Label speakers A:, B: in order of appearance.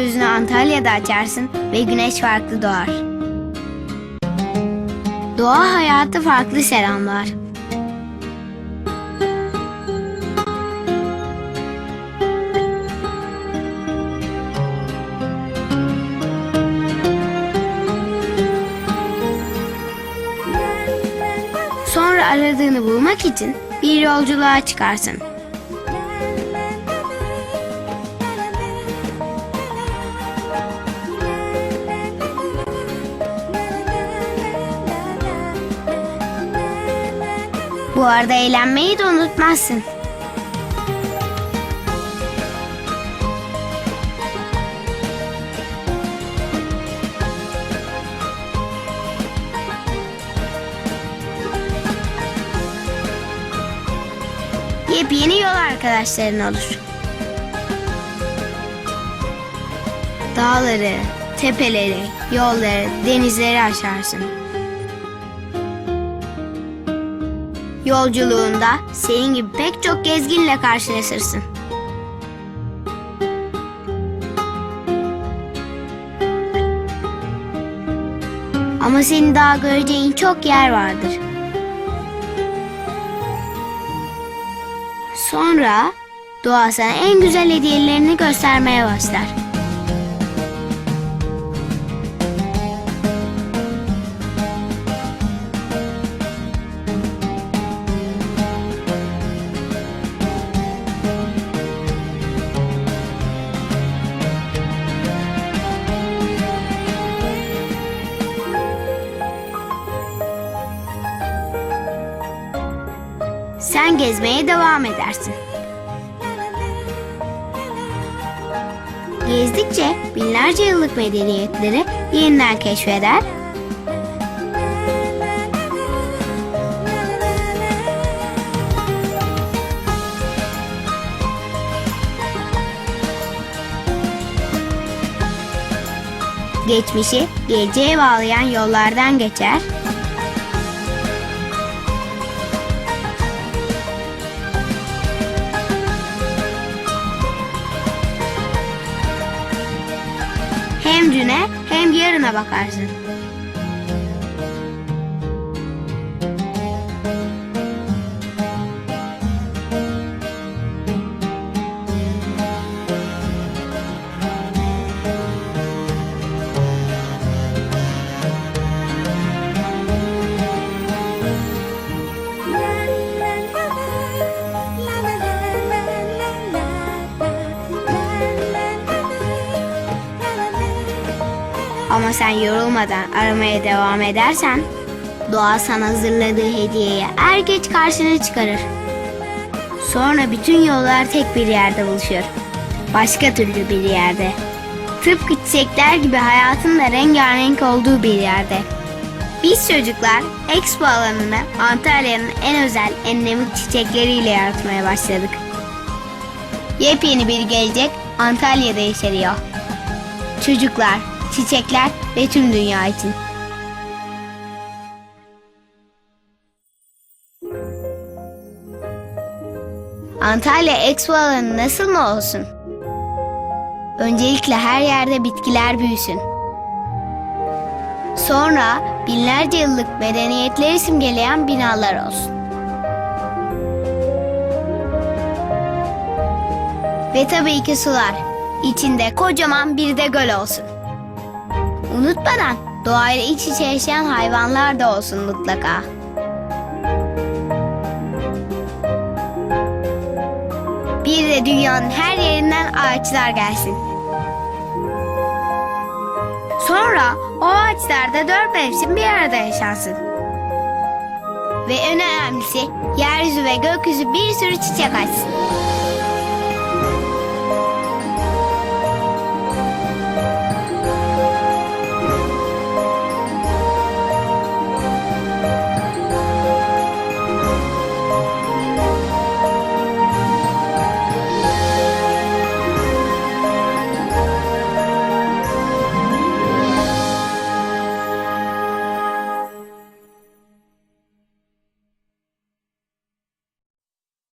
A: gözünü Antalya'da açarsın ve güneş farklı doğar. Doğa hayatı farklı selamlar. Sonra aradığını bulmak için bir yolculuğa çıkarsın. Bu arada eğlenmeyi de unutmazsın. Yepyeni yol arkadaşların olur. Dağları, tepeleri, yolları, denizleri aşarsın. Yolculuğunda senin gibi pek çok gezginle karşılaşırsın. Ama senin daha göreceğin çok yer vardır. Sonra doğa sana en güzel hediyelerini göstermeye başlar. Gezmeye devam edersin. Gezdikçe binlerce yıllık medeniyetleri yeniden keşfeder geçmişi geleceğe bağlayan yollardan geçer Düne hem yarına bakarsın. Ama sen yorulmadan aramaya devam edersen doğa sana hazırladığı hediyeye er geç karşına çıkarır. Sonra bütün yollar tek bir yerde buluşuyor. Başka türlü bir yerde. Tıpkı çiçekler gibi hayatın da rengarenk olduğu bir yerde. Biz çocuklar Expo alanını Antalya'nın en özel endemik çiçekleriyle yaratmaya başladık. Yepyeni bir gelecek Antalya'da yaşarıyor. Çocuklar, çiçekler ve tüm dünya için. Antalya Expo alanı nasıl mı olsun? Öncelikle her yerde bitkiler büyüsün. Sonra binlerce yıllık medeniyetleri simgeleyen binalar olsun. Ve tabii ki sular. İçinde kocaman bir de göl olsun. Unutmadan doğayla iç içe yaşayan hayvanlar da olsun mutlaka. Bir de dünyanın her yerinden ağaçlar gelsin. Sonra o ağaçlarda dört mevsim bir arada yaşansın. Ve en önemlisi yeryüzü ve gökyüzü bir sürü çiçek açsın.